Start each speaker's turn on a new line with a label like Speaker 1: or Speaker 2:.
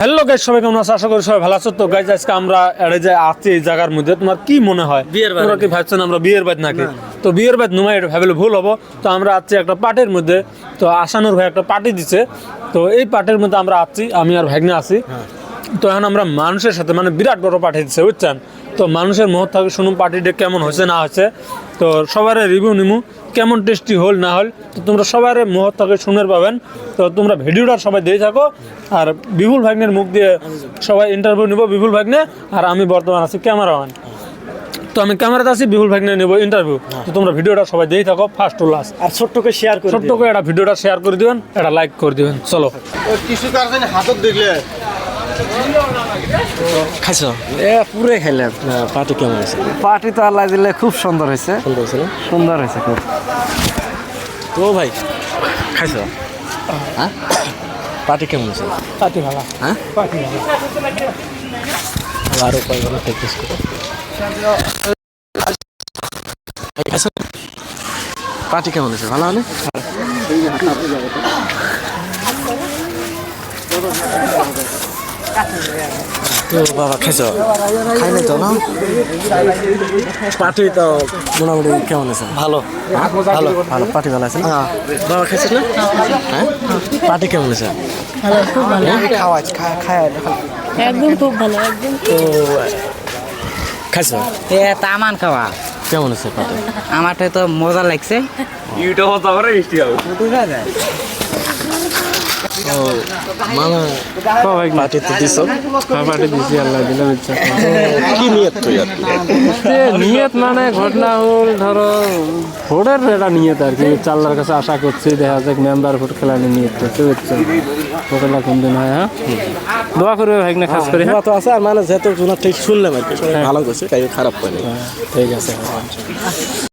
Speaker 1: Hello guys সবাই কেমন আছো? আশা করি সবাই ভালো আছো। তো গাইজ আজকে আমরা এড়ে যে আছি এই জায়গার মধ্যে। তোমার কি মনে হয়?
Speaker 2: বিয়ের।
Speaker 1: তোমরা কি ভাবছেন আমরা বিয়ের বাদ নাকি? তো বিয়ের বাদ নুমাই এটা ভাবলে ভুল হব। তো আমরা আছি একটা পার্টির মধ্যে। তো আসানুর ভাই একটা পার্টি দিছে। তো এই পার্টির মধ্যে আমরা আছি আমি আর ভাগ্নে আছি। তো এখন আমরা মানুষের সাথে মানে বিরাট বড় পার্টি দিচ্ছে বুঝছেন? তো মানুষের মহৎ থাকে শুনুন পার্টিটা কেমন হয়েছে না হয়েছে। তো সবার রিভিউ নিমু কেমন টেস্টি হল না হল। তো তোমরা সবার মহৎ থাকে শুনের পাবেন। তো তোমরা ভিডিওটা সবাই দিয়ে থাকো। আর বিপুল ভাগ্নের মুখ দিয়ে সবাই ইন্টারভিউ নিব বিপুল ভাগ্নে। আর আমি বর্তমান আছি ক্যামেরাম্যান তো আমি ক্যামেরাতে আছি বিপুল ভাগ্নে নেব ইন্টারভিউ তো তোমরা ভিডিওটা সবাই দিয়ে থাকো ফার্স্ট টু লাস্ট
Speaker 2: আর ছোট্টকে শেয়ার করে
Speaker 1: ছোট্ট করে একটা ভিডিওটা শেয়ার করে দিবেন এটা লাইক করে দিবেন। চলো।
Speaker 3: কিছু কার জানি হাতত দেখলে
Speaker 2: খাইছ? এ পুরে খাইলাম পার্টি কেমন আছে
Speaker 4: পার্টি তো আল্লাহ দিলে খুব সুন্দর হয়েছে।
Speaker 2: সুন্দর হয়েছে
Speaker 4: সুন্দর হয়েছে খুব।
Speaker 2: তো ভাই খাইছ? হ্যাঁ? পার্টি কেমন আছে
Speaker 1: পাতি ভালো।
Speaker 2: হ্যাঁ?
Speaker 1: পাতি ভালো।
Speaker 2: আরও কয়েকজন প্র্যাকটিস করো। পার্টি কেমন আছে ভালো তো বাবা খাই নাই তো না তো মোটামুটি কেমন আছে ভালো ভালো ভালো পার্টি ভালো আছে না বাবা খাইছিস না হ্যাঁ পার্টি কেমন আছে
Speaker 5: একদম খুব ভালো একদম
Speaker 2: তো খাইছ
Speaker 6: এ তামান খাওয়া
Speaker 2: কেমন আছে পার্টি
Speaker 6: আমারটা তো মজা লাগছে
Speaker 2: মানে পার্টি তো দিছ
Speaker 4: পার্টি দিছি আল্লাহ দিলে ইচ্ছা
Speaker 2: কি নিয়ত তুই আর
Speaker 4: নিয়ত মানে ঘটনা হল ধরো ভোটের এটা নিয়ত আর কি চাল্লার কাছে আশা করছি দেখা যাক মেম্বার ভোট খেলানি নিয়ত করছে বুঝছ ভোটেলা কোন দিন হয় হ্যাঁ দোয়া করবে ভাই না খাস করে হ্যাঁ
Speaker 2: তো আছে আর মানে যেহেতু ঠিক শুনলাম আর কি ভালো করছে তাই খারাপ করে
Speaker 4: ঠিক আছে